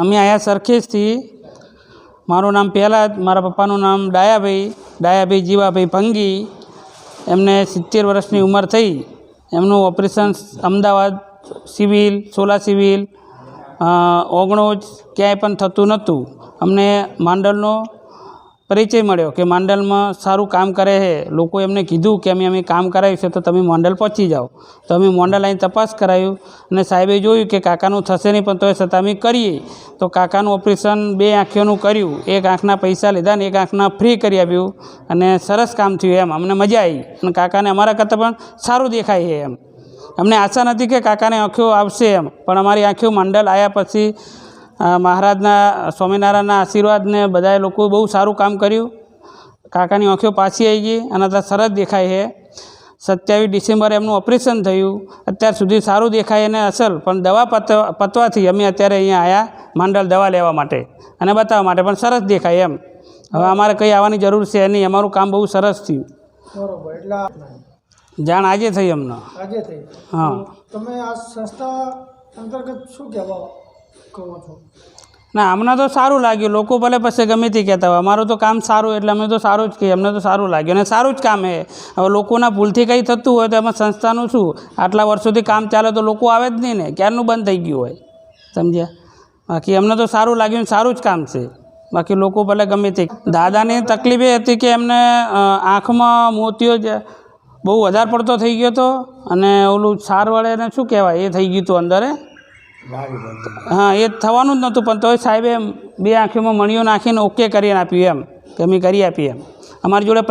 અમે અહીંયા સરખેજથી મારું નામ પહેલાં જ, મારા પપ્પાનું નામ ડાયાભાઈ ડાયાભાઈ જીવાભાઈ ભંગી એમને સિત્તેર વર્ષની ઉંમર થઈ. એમનું operation Ahmedabad civil, Sola civil ઓગણોજ ક્યાંય પણ થતું નહોતું. અમને માંડલનો પરિચય મળ્યો કે માંડલમાં સારું કામ કરે છે. લોકો એમને કીધું કે અમે અમે કામ કરાવ્યું છે તો તમે મોંડલ પહોંચી જાઓ. તો અમે મોંડલ આવીને તપાસ કરાયું અને સાહેબે જોયું કે કાકાનું થશે નહીં પણ તોય છતાં અમે કરીએ. તો કાકાનું ઓપરેશન બે આંખીઓનું કર્યું. એક આંખના પૈસા લીધા ને એક આંખના ફ્રી કરી આપ્યું. અને સરસ કામ થયું એમ. અમને મજા આવી. અને કાકાને અમારા કરતાં પણ સારું દેખાય છે એમ. અમને આશા નથી કે કાકાને આંખો આવશે એમ. પણ અમારી આંખો મંડળ આવ્યા પછી મહારાજના સ્વામિનારાયણના આશીર્વાદને બધાએ લોકો બહુ સારું કામ કર્યું. કાકાની આંખો પાછી આવી ગઈ અને અત્યારે સરસ દેખાય છે. સત્યાવીસ ડિસેમ્બરે એમનું ઓપરેશન થયું. અત્યાર સુધી સારું દેખાય અને અસલ પણ દવા પતવા પતવાથી અમે અત્યારે અહીંયા આવ્યા માંડલ દવા લેવા માટે અને બતાવવા માટે પણ સરસ દેખાય એમ. હવે અમારે કંઈ આવવાની જરૂર છે નહીં અમારું કામ બહુ સરસ થયું. બરોબર એટલે જાણ આજે થઈ અમને. આજે થઈ. હા. તમે આ સંસ્થા અંતર્ગત શું કહેવા? ના, અમને તો સારું લાગ્યું. લોકો ભલે પછી ગમે તે કહેતા હોય. અમારું તો કામ સારું એટલે અમે તો સારું જ કહીએ. અમને તો સારું લાગ્યું. અને સારું જ કામ એ. હવે લોકોના ભૂલથી કંઈ થતું હોય તો એમાં સંસ્થાનું શું? આટલા વર્ષોથી કામ ચાલે તો લોકો આવે જ નહીં ને. ક્યારનું બંધ થઈ ગયું હોય? સમજ્યા? બાકી અમને તો સારું લાગ્યું સારું જ કામ છે. બાકી લોકો ભલે ગમે તે દાદાની તકલીફ એ હતી કે એમને આંખમાં મોતિયો જ બહુ વધારે પડતો થઈ ગયો હતો અને ઓલું સાર વડે એને શું કહેવાય? એ થઈ ગયું હતું અંદરે? હા, એ થવાનું જ નહોતું, પણ તોય સાહેબે બે આંખીમાં મણીઓ નાખીને ઓકે કરીને આપ્યું એમ, કે અમે કરી આપીએ અમારી જોડે